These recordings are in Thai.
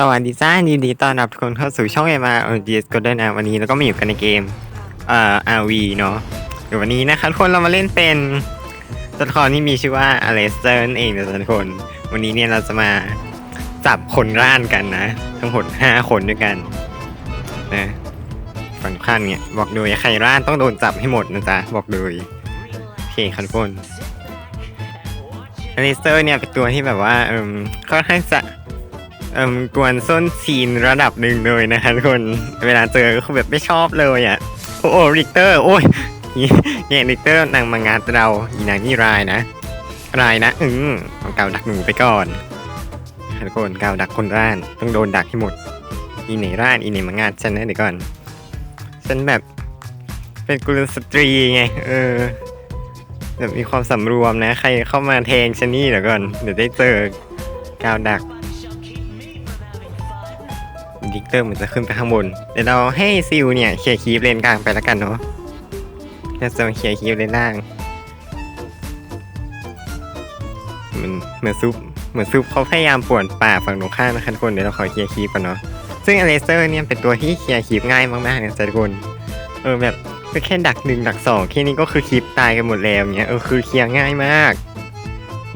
สวัสดีจ้ายินดีต้อนรับทุกคนเข้าสู่ช่องเอ็มาเอดีเอสก็ได้นะวันนี้เราก็มาอยู่กันในเกมเอ่อ RV เนาะเดี๋ยววันนี้นะคะทุกคนเรามาเล่นเป็นตัวละครที่มีชื่อว่าอเลสเตอร์นั่นเองนะทุกคน วันนี้เนี่ยเราจะมาจับคนร่านกันนะ ทั้งหมด5คนด้วยกันนะฝั่งข้างเนี่ยบอกเลยใครร่านต้องโดนจับให้หมดนะจ๊ะบอกเลยโอเคครับทุกคนอเลสเตอร์เนี่ยเป็นตัวที่แบบว่าเออค่อนข้างจะ เอ่มกวนส้นซีนระดับหนึ่งเลยนะคะทุกคนเวลาเจอก็แบบไม่ชอบเลยอะโอ้โหริกเตอร์โอ้ยเนี่ยริกเตอร์นางมางานเราอีนางนี่รายนะ รายนะอืมเอาเกาดักหนูไปก่อนทุกคนเก่าดักคนร่านต้องโดนดักให้หมดอีไหนร่านอีไหนมางานฉันนะเดี๋ยวก่อนฉันแบบเป็นกุลสตรีไงเออแบบมีความสำรวมนะ ใครเข้ามาแทงฉันนี่เดี๋ยวก่อนเดี๋ยวได้เจอกาวดัก ดิกเตอร์เหมือนจะขึ้นไปข้างบน เดี๋ยวเราให้ซิลเนี่ยเคลียร์คีฟเลนกลางไปแล้วกันเนาะเราจะมาเคลียร์คีฟเลนล่าง เหมือนเหมือนซุปเหมือนซุปเขาพยายามป่วนป่าฝั่งตรงข้ามนะคะทุกคนเดี๋ยวเราขอเคลียร์คีฟก่อนเนาะ ซึ่งอเลสเตอร์เนี่ยเป็นตัวที่เคลียร์คีฟง่ายมากๆนะทุกคน เออแบบก็แค่ดักหนึ่งดักสองแค่นี้ก็คือคีฟตายกันหมดแล้วเนี้ยเออคือเคลียร์ง่ายมาก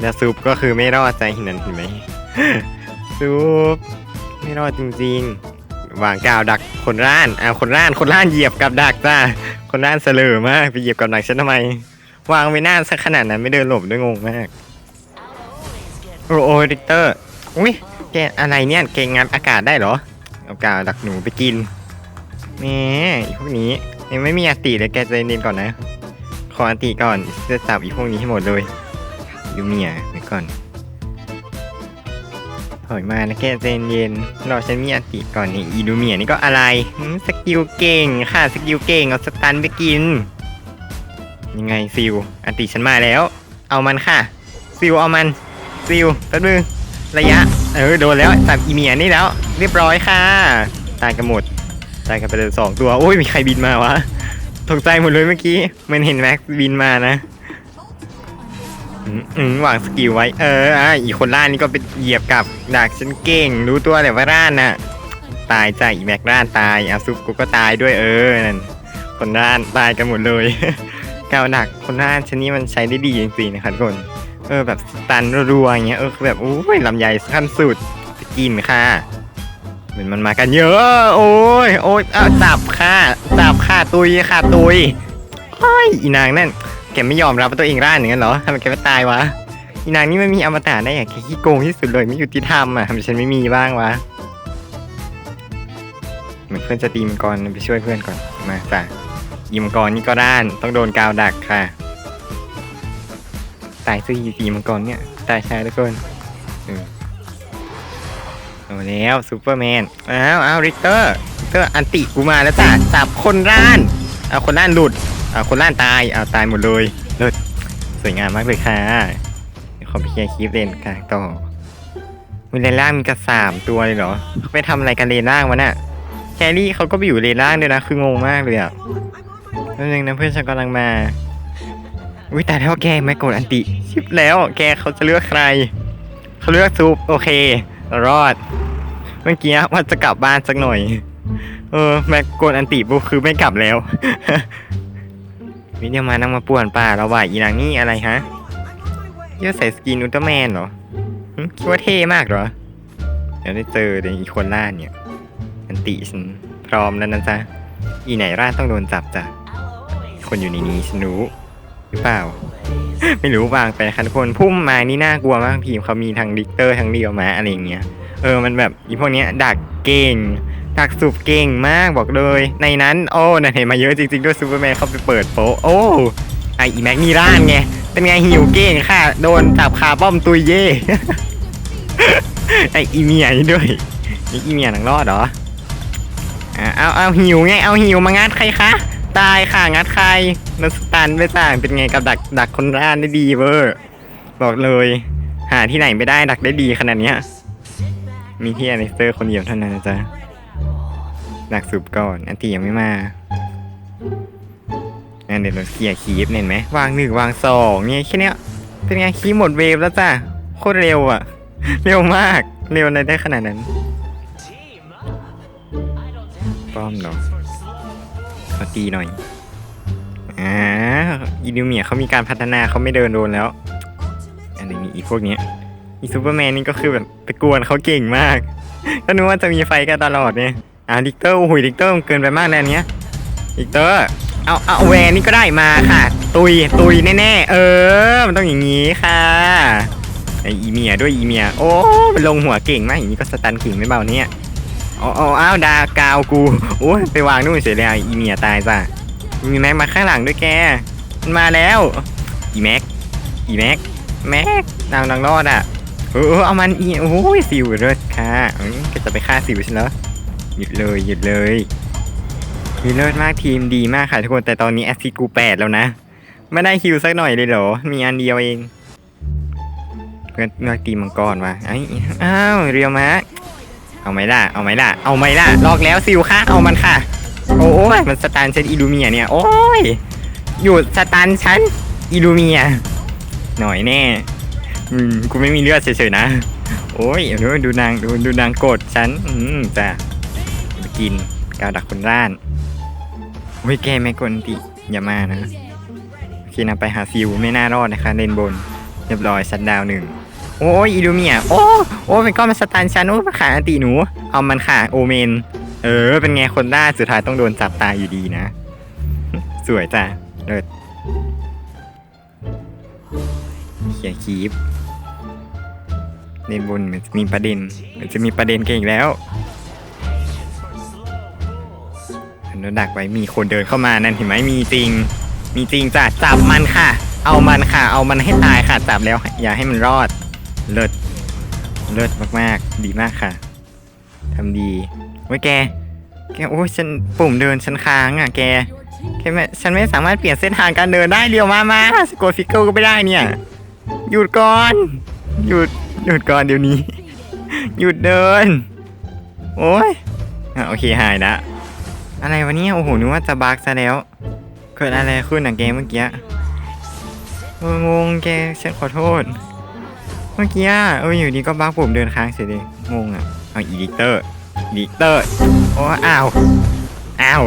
แล้วซุปก็คือไม่รอดใจเห็นนั้นเห็นไหมซุปไม่รอดจริงๆ วางกาวดักคนร่านเอาคนร่านคนร่านเหยียบกับดักจ้าคนร่านเสลอมากไปเหยียบกับดักฉันทำไม วางไว้หน้าสักขนาดนั้นไม่เดินหลบด้วยงงมากโอ้โหดิกเตอร์อุ้ยแกอะไรเนี่ยเก่งงัดอากาศได้เหรอเอากาวดักหนูไปกินแหมอีพวกนี้ยังไม่มีอันติเลยแกใจเย็นก่อนนะขออันติก่อนจะจับอีพวกนี้ให้หมดเลยยูเมียไว้ก่อน ถอยมานะแกใจเย็นๆรอฉันมีอันติก่อนนี่อีดูเมียนี่ก็อะไรสกิลเก่งค่ะสกิลเก่งเอาสตันไปกิน ยังไงซิลอันติฉันมาแล้ว เอามันค่ะ ซิลเอามัน ซิลแป๊บนึงระยะ เออโดนแล้วจับอีเมียนี่แล้ว เรียบร้อยค่ะ ตายกันหมดตายกันไปเลยสองตัว โอ้ยมีใครบินมาวะตกใจหมดเลยเมื่อกี้เหมันเห็นแม็กบินมานะ อืมวางสกิลไว้ เอออะอีกคนล่านนี่ก็ไปเหยียบกับดักฉันเก่ง รู้ตัวแต่ว่าร่านน่ะ ตายจ้ะอีแม็กร่านตายอาซุปกูก็ตายด้วยเออนั่นคนร่านตายกันหมดเลย เกาดักคนร่านชนนี้มันใช้ได้ดีจริงๆนะครับทุกคน เออแบบตันรัวๆอย่างเงี้ยเออคือแบบโอ้ยลำใหญ่ขั้นสุดกินค่ะเหมือนมันมากันเยอะ โอ้ยโอ้ยเอาจับค่ะจับค่ะตุยค่ะตุยโอ้ยอีนางนั่น แกไม่ยอมรับว่าตัวเองร่านอย่างนั้นเหรอทำไมแกไม่ตายวะอีนางนี่ไม่มีอมตะได้อย่างแกขี้โกงที่สุดเลยไม่ยุติธรรมอะทำไมฉันไม่มีบ้างวะเหมือนเพื่อนจะตีมังกรไปช่วยเพื่อนก่อนมาจ้ะอีมังกรนี่ก็ร่านต้องโดนกาวดักค่ะตายซะอีตีมังกรเนี่ยตายช้าทุกคนเออเอาแล้วซูเปอร์แมนอ้าวอ้าวริกเตอร์ริกเตอร์อันติกูมาแล้วจ้ะจับคนร่านเอาคนร่านหลุด อาคนล่านตายเอาตายหมดเลยเลิศสวยงามมากเลยค่ะขอไปเคลียร์คลิปเลนกลางต่อมีเลนล่างมีกระสามตัวเลยเหรอเขาไปทำอะไรกันเลนล่างวะน่ะแครี่เขาก็ไปอยู่เลนล่างด้วยนะคืองงมากเลยอะนั่นเองนะเพื่อนฉันกำลังมาวิแต่แล้วแกไม่กดอันติชิปแล้ว แกเขาจะเลือกใคร เขาเลือกซุปโอเค รอด เมื่อกี้ว่าจะกลับบ้านสักหน่อย เออแม็กกดอันติปุ๊บคือไม่กลับแล้ว วิเดียมานั่งมาป่วนป่าเราว่าอีนางนี่อะไรฮะเยอะใส่สกินอุลตร้าแมนเหรอคิดว่าเท่มากเหรอ เดี๋ยวได้เจอเดี๋ยวอีคนล่าเนี่ยอันติฉันพร้อมแล้วนะจ๊ะ อีไหนร่าต้องโดนจับจ้ะ คนอยู่ในนี้ฉันรู้หรือเปล่า ไม่รู้วางไปนะคะทุกคนพุ่มมานี่น่ากลัวมากทีมเขามีทั้งดิกเตอร์ทั้งเดียวมาอะไรเงี้ย เออมันแบบอีพวกเนี้ยดักเก่ง ดักสูบเก่งมากบอกเลย ในนั้น โอ้นั่นเห็นมาเยอะจริงๆ ด้วยซูเปอร์แมนเข้าไปเปิดโป๊ะโอ้ไออีแม็กนี่ร่านไง เป็นไงหิวเก่งค่ะ โดนจับคาป้อมตุยเย่ไออีเมียนี่ด้วยนี่อีเมียหนังรอดเหรอเอาเอาหิวไงเอาหิวมางัดใครคะตายค่ะงัดใครนัสตันไม่ต่างเป็นไงกับดักดักคนร่านได้ดีเวอร์บอกเลย หาที่ไหนไม่ได้ดักได้ดีขนาดเนี้ยมีที่อเลสเตอร์คนเดียวเท่านั้นนะจ๊ะ ดักสูบก่อน อันตียังไม่มางั้นเดี๋ยวเราเคลียร์คีฟเห็นไหมวางหนึ่งวางสองเนี่ยแค่เนี้ยเป็นไงคีฟหมดเวฟแล้วจ้ะโคตรเร็วอะ เร็วมาก เร็วอะไรได้ขนาดนั้น ป้อมเหรอขอตีหน่อย อ่าอีดิวเมียเขามีการพัฒนาเขาไม่เดินโดนแล้ว อันนี้มีอีพวกเนี้ยอีซูเปอร์แมนนี่ก็คือแบบไปกวนเขาเก่งมากก็นึกว่าจะมีไฟกันตลอดเนี่ย อ่าดิกเตอร์โอ้โหดิกเตอร์มันเกินไปมากแล้วอันเนี้ยดิกเตอร์เอาเอาแวนนี่ก็ได้มาค่ะ ตุยตุยแน่ๆเออ มันต้องอย่างนี้ค่ะไออีเมียด้วยอีเมียโอ้มันลงหัวเก่งมากอย่างนี้ก็สตันขิงไม่เบาเนี่ยอ๋ออ้าวดากาวกูโอ้ยไปวางนู่นเสียแล้วอีเมียตายจ้ะมีแม็กมาข้างหลังด้วยแกมันมาแล้วอีแม็กอีแม็กแม็กนางนางรอดอะเออเอามันอีโอ้ยซิวเลิศค่ะอืมก็จะไปฆ่าซิวฉันแล้ว หยุดเลยหยุดเลยมีเลิศมากทีมดีมากค่ะทุกคนแต่ตอนนี้แอสซิกูแปดแล้วนะ ไม่ได้ฮิวสักหน่อยเลยเหรอ มีอันเดียวเองเพื่อนเลือกตีมังกรว่ะไอ้อ้าวเรียวมะเอาไหมล่ะเอาไหมล่ะเอาไหมล่ะลอกแล้วซิวค่ะเอามันค่ะ โอ้ยมันสตันฉันอีลูเมียเนี่ยโอ้ยหยุดสตันฉันอีลูเมียหน่อยแน่อืมกูไม่มีเลือดเฉยๆนะ โอ้ยดูนางดูดูนางโกรธฉัน อืมจ้ะ กินกาวดักคนร่านโอ้ยแกไม่กวนติอย่ามานะโอเคนะไปหาฟิวไม่น่ารอดนะคะเลนบนเรียบร้อยชัดดาวหนึ่งโอ้ยอีลูเมียโอ้โอ้เป็นก้อนมาสตันฉันโอ้มาขาอันติหนู เอามันค่ะโอเมน เออ เป็นไงคนได้สุดท้ายต้องโดนจับตาอยู่ดีนะ สวยจ้ะเลิศเขียคีบเลนบนมันจะมีประเด็นมันจะมีประเด็นกันอีกแล้ว อันนั้นดักไว้มีคนเดินเข้ามานั่นเห็นไหมมีจริง มีจริงจ้ะจับมันค่ะ เอามันค่ะ เอามันให้ตายค่ะจับแล้ว อย่าให้มันรอด เลิศเลิศมากๆ ดีมากค่ะทำดีเว้ยแกแกโอ้ยฉันปุ่มเดินฉันค้างอะแกแกไม่ฉันไม่สามารถเปลี่ยนเส้นทางการเดินได้เดียวมามาสกดฟิกเกิลก็ไม่ได้เนี่ย หยุดก่อนหยุดหยุดก่อนเดี๋ยวนี้ หยุดเดิน โอ้ยโอเคหายละ อะไรวะเนี่ยโอ้โหนึกว่าจะบักซะแล้ว เกิดอะไรขึ้นอะแกมเมื่อกี้งงแกฉันขอโทษ เมื่อกี้เอออยู่ดีก็บักผมเดินค้างเฉยเลยงงอะเอาอีดิเตอร์ดิเตอร์โอ้อ้าวอ้าว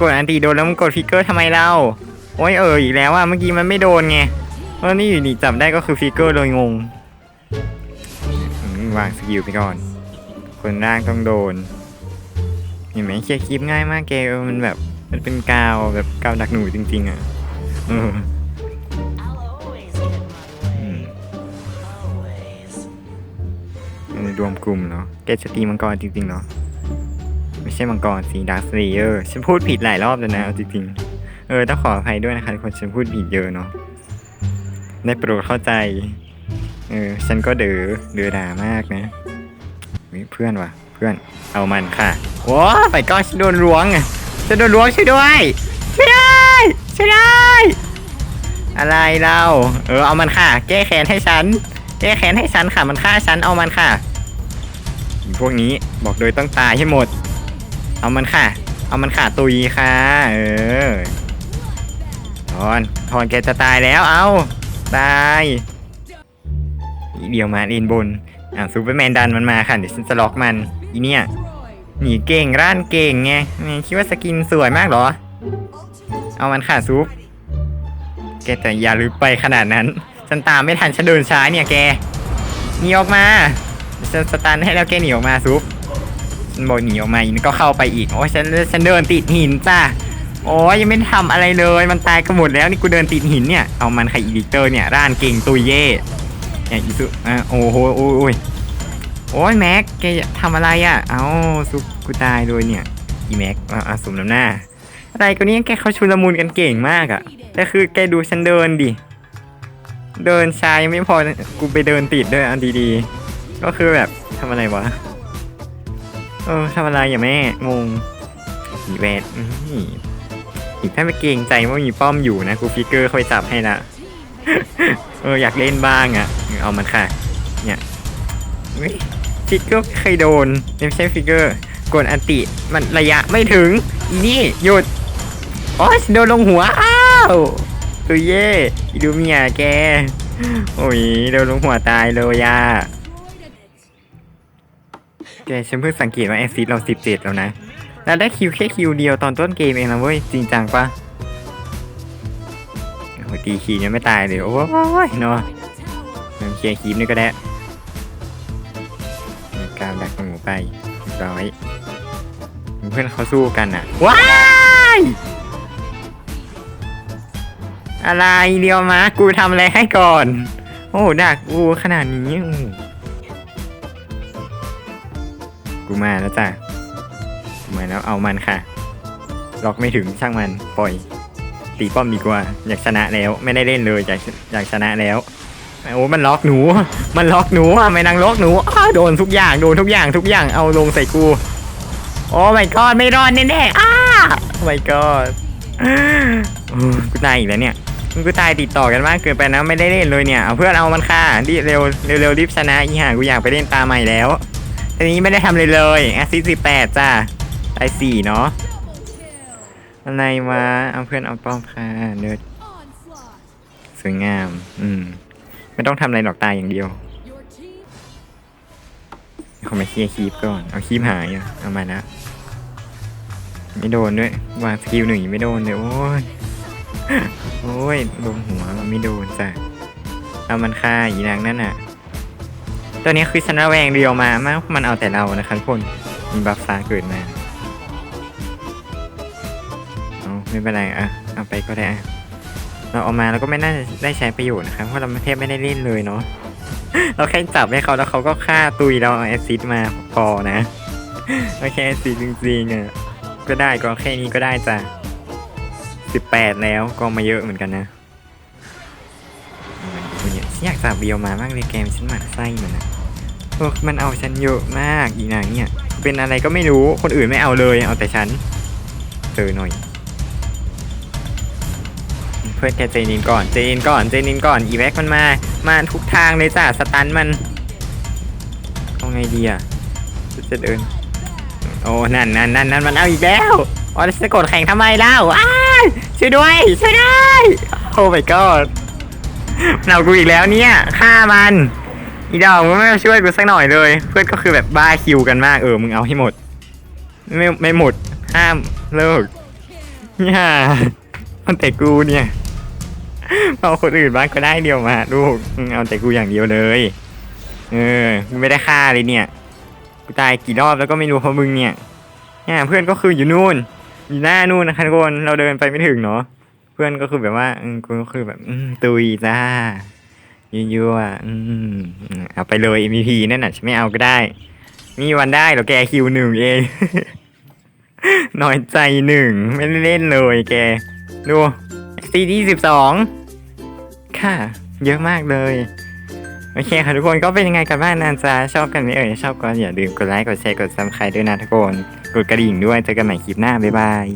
กดอันตีโดนแล้วมันกดฟิกเกอร์ทำไมเล่าโอ้ยเอออีกแล้วอะเมื่อกี้มันไม่โดนไงเออนี่อยู่ดีจับได้ก็คือฟิกเกอร์เลยงงวางสกิลไปก่อน คนร่างต้องโดน เห็นไหมเคลียร์คลิปง่ายมากแกเออมันแบบ มันเป็นกาวแบบกาวดักหนูจริง ๆ อะเอออืมอันนี้รวมกลุ่มเนาะแกจะตีมังกรจริงๆเนาะไม่ใช่มังกรสีดาร์สเลเยอร์ฉันพูดผิดหลายรอบแล้วนะเอาจริงๆ เออต้องขออภัยด้วยนะคะทุกคนฉันพูดผิดเยอะเนาะได้โปรดเข้าใจ เออฉันก็เดือเดือด่ามากนะเฮ้ยเพื่อนวะ เพื่อนเอามันค่ะโอ้ไปก็ฉันโดนล้วงอะฉันโดนล้วงช่วยด้วยช่วยด้ช่วยด้อะไรเราเออเอามันค่ะ แก้แค้นให้ฉัน แก้แค้นให้ฉันค่ะ มันฆ่าฉันเอามันค่ะ พวกนี้บอกโดยต้องตายให้หมด เอามันค่ะ เอามันค่ะตุยค่ะ เออทอนทอนแกจะตายแล้วเอาตายอีเดี๋ยวมาอินบน อ่าซูเปอร์แมนดันมันมาค่ะเดี๋ยวฉันจะล็อกมันอีเนี่ยหนีเก่งร่านเก่งไงแม่คิดว่าสกินสวยมากเหรอ เอามันค่ะซุปแกแต่อย่าลืมไปขนาดนั้น ฉันตามไม่ทันฉันเดินช้าเนี่ยแกหนีออกมาฉันสตันให้แล้วแกหนีออกมาซุปฉันบอกหนีออกมาอีกก็เข้าไปอีกโอ้ฉันฉันเดินติดหินจ้าโอ้ยยังไม่ได้ทำอะไรเลย มันตายกันหมดแล้วนี่กูเดินติดหินเนี่ยเอามันใครอีดิเตอร์เนี่ยร่านเก่งตุยเย่ อีสุอะโอ้โหโอ้ยโอ้ยโอ้ยแม็กแกทำอะไรอะ เอาซุปกูตายโดยเนี่ย อีแม็กอะอะสมน้ำหน้า อะไรก็นี้แกเขาชุลมุนกันเก่งมากอะแต่คือแกดูฉันเดินดิ เดินช้ายังไม่พอ กูไปเดินติดด้วยอันดีๆ ก็คือแบบทำอะไรวะ เออทำอะไรอย่าแม่งงอีแวดอีกถ้าไม่เกรงใจว่ามีป้อมอยู่นะ กูฟิกเกอร์ค่อยจับให้ละ เอออยากเล่นบ้างอะ่ะ เอามันค่ะ เนี่ยฟิกเกอร์เคยโดนไม่ใช่ฟิกเกอร์กดอันติมันระยะไม่ถึง นี่หยุดโอ้ยโดนลงหัว อ้าวตัวเย่ดูเมียแก โอ้ยโดนลงหัวตายเลยยาแกฉันเพิ่งสังเกตว่าแอซิดเราสิบเจ็ดแล้วนะแล้วได้คิวแค่คิวเดียวตอนต้นเกมเองนะเว้ย จริงจังปะ ตีคียังไม่ตายเลย โอ้ยเนาะเคลียร์คีมนี่ก็ได้การดักหมูไปร้อย เพื่อนเขาสู้กันอะ ว้ายอะไรเดียวมากูทำอะไรให้ก่อน โอ้หดักกูขนาดนี้ กูมาแล้วจ้ะมาแล้วเอามันค่ะ ล็อกไม่ถึงช่างมันปล่อย ตีป้อมดีกว่า อยากชนะแล้ว ไม่ได้เล่นเลยอยากอยากชนะแล้วโอ้มันล็อกหนู มันล็อกหนูอะไม่นางล็อกหนูอ้าโดนทุกอย่างโดนทุกอย่างทุกอย่างเอาลงใส่กูโอ้ my god ไม่รอดแน่ๆอ้า my god โอ้กูตายอีกแล้วเนี่ยกูตายติดต่อกันมากเกินไปนะไม่ได้เล่นเลยเนี่ยเอาเพื่อนเอามันค่ะรีบเร็วเร็วเร็วรีบชนะอีห่ากูอยากไปเล่นตาใหม่แล้วทีนี้ไม่ได้ทำเลยเลยแอสซิสิบแปดจ้าตายสี่เนาะ อะไรวะเอาเพื่อนเอาป้อมค่ะเนิร์ดสวยงาม อืม ไม่ต้องทำอะไรหรอกตายอย่างเดียวขามาเคลียร์คีบก่อน เอาคีบหายอะเอามานะไม่โดนด้วยวางสกิลหนึ่งไม่โดนเลยโอ้ย โอ้ยลงหัวมันไม่โดนจ้ะเอามันฆ่าอีนางนั่นน่ะตัวนี้คือฉันะแวงเดียวมามากมันเอาแต่เรานะคะทุกคนมีบัฟฟ้าเกิดมา ไม่เป็นไรอะเอาไปก็ได้อะเราเอามาแล้วก็ไม่น่าได้ใช้ประโยชน์นะครับเพราะเราแทบไม่ได้เล่นเลยเนาะเราแค่จับให้เขาแล้วเขาก็ฆ่าตุยเราเอาแอซิดมาพอนะเราแค่แอซิดจริงๆอะก็ได้ก็แค่นี้ก็ได้จ้ะสิบแปดแล้วก็มาเยอะเหมือนกันนะวันนี้ฉันอยากจับเบียวมามากเลยแกมฉันหมักไส้มันนะโอ้มันเอาฉันเยอะมากอีนางเนี่ย เป็นอะไรก็ไม่รู้คนอื่นไม่เอาเลยเอาแต่ฉันเจอหน่อย เพื่อนแกเจนินก่อน เจนินก่อน เจนินก่อน อีแบ็กมันมา มาทุกทางเลยจ้ะ สตันมันเอาไงดีอะจะจเดิน โอ้ นั่นนั่นนั่นนั่นมันเอาอีกแล้วอ๋อแล้วจะกดแข่งทำไมเล่าอ้าช่วยด้วย ช่วยด้วย โอ้ my god มันเอากูอีกแล้วเนี่ย ฆ่ามัน อีดอกมึงไม่มาช่วยกูสักหน่อยเลย เพื่อนก็คือแบบบ้าคิวกันมาก เออ มึงเอาให้หมด ไม่ไม่หมด ห้ามเลิกเนี่ยมันแต่กูเนี่ย เอาคนอื่นบ้างก็ได้เดียวมาลูกเอาแต่กูอย่างเดียวเลย เออมึงไม่ได้ฆ่าเลยเนี่ยกูตายกี่รอบแล้วก็ไม่รู้เพราะมึงเนี่ยเนี่ยเพื่อนก็คืออยู่นู่น อยู่หน้านู่นนะคะทุกคนเราเดินไปไม่ถึงเนาะเพื่อนก็คือแบบว่าอืมกูก็คือแบบอืมตุยจ้ายั่วๆอืมเอาไปเลย MVP นั่นน่ะฉันไม่เอาก็ได้ มีวันได้หรอแกคิวหนึ่งเองน้อยใจหนึ่งไม่ได้เล่นเลยแก ดู ซีที่สิบสองค่ะ เยอะมากเลย โอเคค่ะทุกคนก็เป็นยังไงกันบ้างนะจ๊ะชอบกันไหมเอ่ย ชอบก็อย่าลืมกดไลค์ กดแชร์ กดซับสไครต์ด้วยนะทุกคน กดกระดิ่งด้วย เจอกันใหม่คลิปหน้า บ๊ายบาย